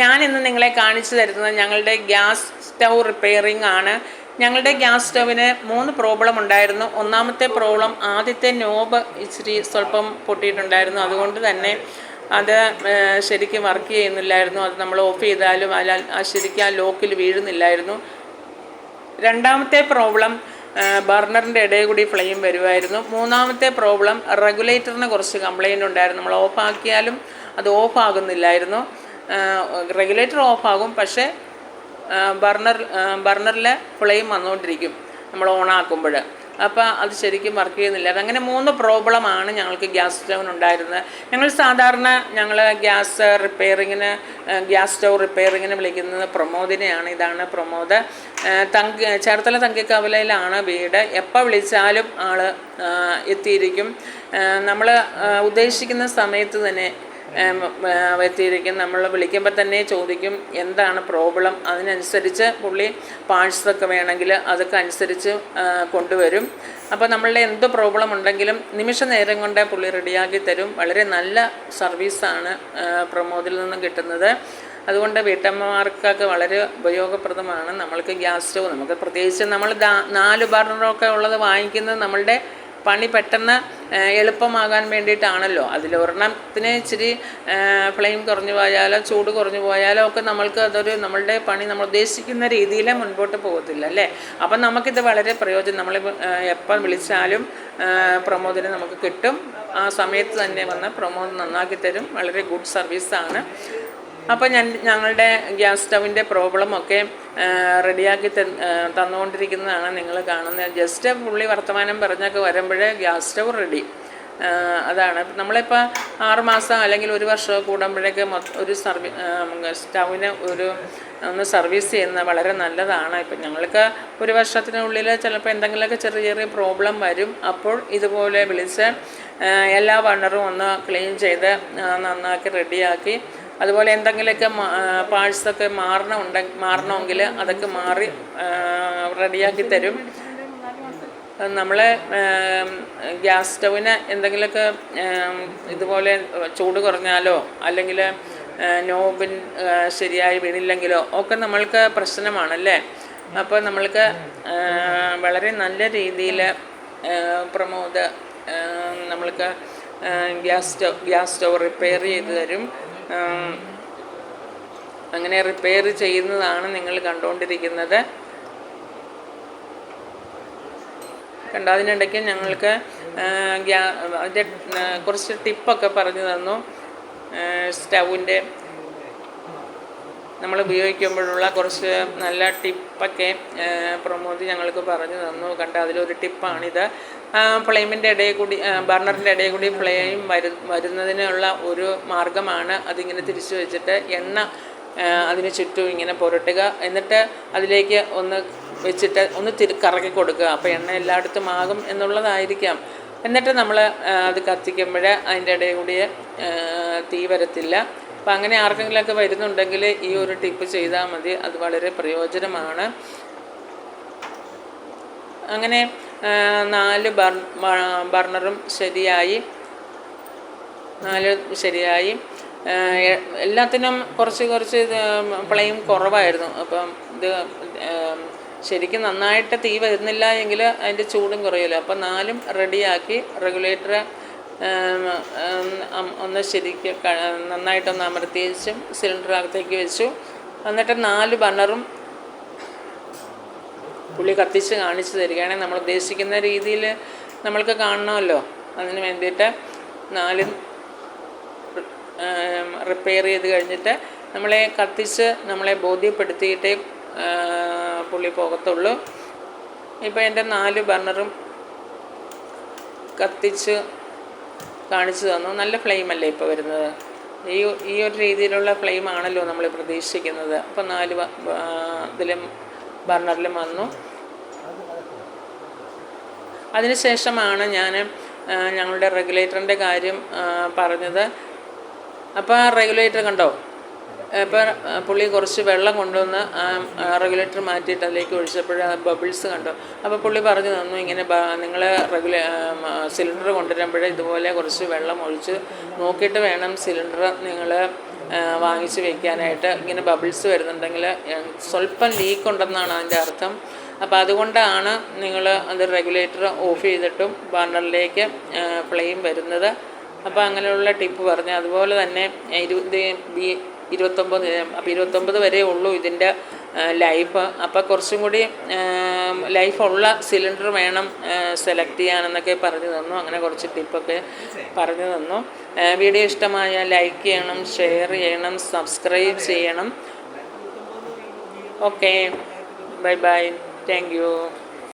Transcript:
ഞാൻ ഇന്ന് നിങ്ങളെ കാണിച്ചു തരുന്നത് ഞങ്ങളുടെ ഗ്യാസ് സ്റ്റൗ റിപ്പയറിംഗ് ആണ്. ഞങ്ങളുടെ ഗ്യാസ് സ്റ്റൗവിന് മൂന്ന് പ്രോബ്ലം ഉണ്ടായിരുന്നു. ഒന്നാമത്തെ പ്രോബ്ലം ആദ്യത്തെ നോബ് ഇച്ചിരി സ്വല്പം പൊട്ടിയിട്ടുണ്ടായിരുന്നു. അതുകൊണ്ട് തന്നെ അത് ശരിക്കും വർക്ക് ചെയ്യുന്നില്ലായിരുന്നു. അത് നമ്മൾ ഓഫ് ചെയ്താലും അല്ല ശരിക്കും ആ ലോക്കിൽ വീഴുന്നില്ലായിരുന്നു. രണ്ടാമത്തെ പ്രോബ്ലം ബർണറിന്റെ ഇടയിൽ കൂടി ഫ്ലെയിം വരുമായിരുന്നു മൂന്നാമത്തെ പ്രോബ്ലം റെഗുലേറ്ററിന് കുറച്ച് കംപ്ലൈന്റ് ഉണ്ടായിരുന്നു. നമ്മൾ ഓഫ് ആക്കിയാലും അത് ഓഫ് ആകുന്നില്ലായിരുന്നു. റെഗുലേറ്റർ ഓഫാകും പക്ഷേ ബർണർ ബർണറിലെ ഫ്ലെയിം വന്നുകൊണ്ടിരിക്കും നമ്മൾ ഓൺ ആക്കുമ്പോൾ. അപ്പോൾ അത് ശരിക്കും വർക്ക് ചെയ്യുന്നില്ല. അങ്ങനെ മൂന്ന് പ്രോബ്ലമാണ് ഞങ്ങൾക്ക് ഗ്യാസ് സ്റ്റൗവിന് ഉണ്ടായിരുന്നത്. ഞങ്ങൾ സാധാരണ ഞങ്ങൾ ഗ്യാസ് റിപ്പയറിങ്ങിന് ഗ്യാസ് സ്റ്റൗ റിപ്പയറിങ്ങിന് വിളിക്കുന്നത് പ്രമോദിനെയാണ്. ഇതാണ് പ്രമോദ്. തങ്കി ചേർത്തല തങ്കിക്കവലയിലാണ് വീട്. എപ്പോൾ വിളിച്ചാലും ആൾ എത്തിയിരിക്കും. നമ്മൾ ഉദ്ദേശിക്കുന്ന സമയത്ത് തന്നെ ഏ, നമ്മൾ വിളിക്കുമ്പോൾ തന്നെ ചോദിക്കും എന്താണ് പ്രോബ്ലം? അതിനനുസരിച്ച് പുള്ളി പാഴ്സൊക്കെ വേണമെങ്കിൽ അതൊക്കെ അനുസരിച്ച് കൊണ്ടുവരും. അപ്പോൾ നമ്മളുടെ എന്ത് പ്രോബ്ലം ഉണ്ടെങ്കിലും നിമിഷ നേരം കൊണ്ട് പുള്ളി റെഡിയാക്കി തരും. വളരെ നല്ല സർവീസാണ് പ്രമോദിൽ നിന്നും കിട്ടുന്നത്. അതുകൊണ്ട് വീട്ടമ്മമാർക്കൊക്കെ വളരെ ഉപയോഗപ്രദമാണ്. നമ്മൾക്ക് ഗ്യാസ് സ്റ്റവ് നമുക്ക് പ്രത്യേകിച്ച് നമ്മൾ നാല് ബർണറൊക്കെ ഉള്ളത് വാങ്ങിക്കുന്നത് നമ്മളുടെ പണി പെട്ടെന്ന് എളുപ്പമാകാൻ വേണ്ടിയിട്ടാണല്ലോ. അതിൽ ഒരെണ്ണത്തിന് ഇച്ചിരി ഫ്ലെയിം കുറഞ്ഞു പോയാലോ ചൂട് കുറഞ്ഞു പോയാലോ ഒക്കെ നമ്മൾക്ക് അതൊരു നമ്മളുടെ പണി നമ്മൾ ഉദ്ദേശിക്കുന്ന രീതിയിൽ മുൻപോട്ട് പോകത്തില്ല അല്ലേ? അപ്പം നമുക്കിത് വളരെ പ്രയോജനം. നമ്മൾ എപ്പം വിളിച്ചാലും പ്രമോദിനെ നമുക്ക് കിട്ടും. ആ സമയത്ത് തന്നെ വന്ന് പ്രമോദ് നന്നാക്കി തരും. വളരെ ഗുഡ് സർവീസാണ്. അപ്പോൾ ഞാൻ ഞങ്ങളുടെ ഗ്യാസ് സ്റ്റവിന്റെ പ്രോബ്ലമൊക്കെ റെഡിയാക്കി തന്നുകൊണ്ടിരിക്കുന്നതാണ് നിങ്ങൾ കാണുന്നത്. ജസ്റ്റ് പുള്ളി വർത്തമാനം പറഞ്ഞൊക്കെ വരുമ്പോഴേ ഗ്യാസ് സ്റ്റവ് റെഡി. അതാണ്. നമ്മളിപ്പോൾ ആറ് മാസം അല്ലെങ്കിൽ ഒരു വർഷം കൂടുമ്പോഴേക്ക് ഒരു സർവീ സ്റ്റവിന് ഒരു ഒന്ന് സർവീസ് ചെയ്യുന്നത് വളരെ നല്ലതാണ്. ഇപ്പം ഞങ്ങൾക്ക് ഒരു വർഷത്തിനുള്ളിൽ ചിലപ്പോൾ എന്തെങ്കിലുമൊക്കെ ചെറിയ ചെറിയ പ്രോബ്ലം വരും. അപ്പോൾ ഇതുപോലെ വിളിച്ച് എല്ലാ വണ്ണറും ഒന്ന് ക്ലീൻ ചെയ്ത് നന്നാക്കി റെഡിയാക്കി അതുപോലെ എന്തെങ്കിലുമൊക്കെ പാഴ്സൊക്കെ മാറണമുണ്ടെ മാറണമെങ്കിൽ അതൊക്കെ മാറി റെഡിയാക്കി തരും. നമ്മൾ ഗ്യാസ് സ്റ്റൗവിന് എന്തെങ്കിലുമൊക്കെ ഇതുപോലെ ചൂട് കുറഞ്ഞാലോ അല്ലെങ്കിൽ നോബിൻ ശരിയായി വീണില്ലെങ്കിലോ ഒക്കെ നമ്മൾക്ക് പ്രശ്നമാണല്ലേ? അപ്പോൾ നമ്മൾക്ക് വളരെ നല്ല രീതിയിൽ പ്രമോദ് നമ്മൾക്ക് gas stove gas stove repair ചെയ്തു തരും. അങ്ങനെ റിപ്പയർ ചെയ്യുന്നതാണ് നിങ്ങൾ കണ്ടുകൊണ്ടിരിക്കുന്നത് കണ്ടോ അതിനിടയ്ക്ക് ഞങ്ങൾക്ക് അതിന്റെ കുറച്ച് ടിപ്പൊക്കെ പറഞ്ഞു തന്നു. സ്റ്റൗവിന്റെ നമ്മൾ ഉപയോഗിക്കുമ്പോഴുള്ള കുറച്ച് നല്ല ടിപ്പൊക്കെ പ്രമോദ് ഞങ്ങൾക്ക് പറഞ്ഞു തന്നു. കണ്ട അതിലൊരു ടിപ്പാണിത്. ഫ്ലെയിമിന്റെ ഇടയിൽ കൂടി ബർണറിന്റെ ഇടയിൽ കൂടി ഫ്ലെയിം വരു വരുന്നതിനുള്ള ഒരു മാർഗമാണ് അതിങ്ങനെ തിരിച്ചു വെച്ചിട്ട് എണ്ണ അതിന് ചുറ്റും ഇങ്ങനെ പുരട്ടുക. എന്നിട്ട് അതിലേക്ക് ഒന്ന് വെച്ചിട്ട് ഒന്ന് തിരി കറക്കി കൊടുക്കുക. അപ്പോൾ എണ്ണ എല്ലായിടത്തും ആകും എന്നുള്ളതായിരിക്കാം. എന്നിട്ട് നമ്മൾ അത് കത്തിക്കുമ്പോൾ അതിന്റെ ഇടയിൽ കൂടി തീ വരത്തില്ല. അപ്പം അങ്ങനെ ആർക്കെങ്കിലുമൊക്കെ വരുന്നുണ്ടെങ്കിൽ ഈ ഒരു ടിപ്പ് ചെയ്താൽ മതി. അത് വളരെ പ്രയോജനമാണ്. അങ്ങനെ നാല് ബർ ബർണറും ശരിയായി. നാല് ശരിയായി. എല്ലാത്തിനും കുറച്ച് കുറച്ച് പ്ലെയിം കുറവായിരുന്നു. അപ്പം ഇത് ശരിക്കും നന്നായിട്ട് തീ വരുന്നില്ല എങ്കിൽ അതിന്റെ ചൂടും കുറയില്ല അപ്പം നാലും റെഡിയാക്കി റെഗുലേറ്റർ ഒന്ന് ശരിക്ക് നന്നായിട്ടൊന്ന് അമർത്തി സിലിണ്ടർ അകത്തേക്ക് വെച്ചു. എന്നിട്ട് നാല് ബണ്ണറും പുള്ളി കത്തിച്ച് കാണിച്ചു തരികയാണെങ്കിൽ നമ്മൾ ഉദ്ദേശിക്കുന്ന രീതിയിൽ നമ്മൾക്ക് കാണണമല്ലോ. അതിന് വേണ്ടിയിട്ട് നാല് റിപ്പയർ ചെയ്ത് കഴിഞ്ഞിട്ട് നമ്മളെ കത്തിച്ച് നമ്മളെ ബോധ്യപ്പെടുത്തിയിട്ടേ പുള്ളി പോകത്തുള്ളൂ. ഇപ്പോൾ എന്റെ നാല് ബർണറും കത്തിച്ച് കാണിച്ചു തന്നു. നല്ല ഫ്ലെയിം അല്ലേ ഇപ്പോൾ വരുന്നത്? ഈ ഈ ഒരു രീതിയിലുള്ള ഫ്ലെയിം ആണല്ലോ നമ്മൾ പ്രതീക്ഷിക്കുന്നത്. അപ്പോൾ നാല് ഇതിലും ബർണറിലും വന്നു. അതിനുശേഷമാണ് ഞാൻ ഞങ്ങളുടെ റെഗുലേറ്ററിന്റെ കാര്യം പറഞ്ഞത്. അപ്പോൾ ആ റെഗുലേറ്റർ കണ്ടോ? ഇപ്പോൾ പുള്ളി കുറച്ച് വെള്ളം കൊണ്ടുവന്ന് ആ റെഗുലേറ്റർ മാറ്റിയിട്ട് അതിലേക്ക് ഒഴിച്ചപ്പോൾ ബബിൾസ് കണ്ടോ. അപ്പോൾ പുള്ളി പറഞ്ഞു തന്നു ഇങ്ങനെ നിങ്ങൾ റെഗുലേ സിലിണ്ടർ കൊണ്ടുവരുമ്പോൾ ഇതുപോലെ കുറച്ച് വെള്ളം ഒഴിച്ച് നോക്കിയിട്ട് വേണം സിലിണ്ടർ നിങ്ങൾ വാങ്ങിച്ച് വെക്കാനായിട്ട്. ഇങ്ങനെ ബബിൾസ് വരുന്നുണ്ടെങ്കിൽ സ്വല്പം ലീക്ക് ഉണ്ടെന്നാണ് അതിന്റെ അർത്ഥം. അപ്പോൾ അതുകൊണ്ടാണ് നിങ്ങൾ അത് റെഗുലേറ്റർ ഓഫ് ചെയ്തിട്ടും ബർണറിലേക്ക് ഫ്ലെയിം വരുന്നത്. അപ്പോൾ അങ്ങനെയുള്ള ടിപ്പ് പറഞ്ഞു അതുപോലെ തന്നെ ഇരുപത് ബി ഇരുപത്തൊമ്പത് അപ്പോൾ ഇരുപത്തൊമ്പത് വരെ ഉള്ളൂ ഇതിന്റെ ലൈഫ് അപ്പോൾ കുറച്ചും കൂടി ലൈഫുള്ള സിലിണ്ടർ വേണം സെലക്ട് ചെയ്യാനെന്നൊക്കെ പറഞ്ഞു തന്നു. അങ്ങനെ കുറച്ച് ടിപ്പൊക്കെ പറഞ്ഞു തന്നു. വീഡിയോ ഇഷ്ടമായ ലൈക്ക് ചെയ്യണം ഷെയർ ചെയ്യണം സബ്സ്ക്രൈബ് ചെയ്യണം. Okay bye bye thank you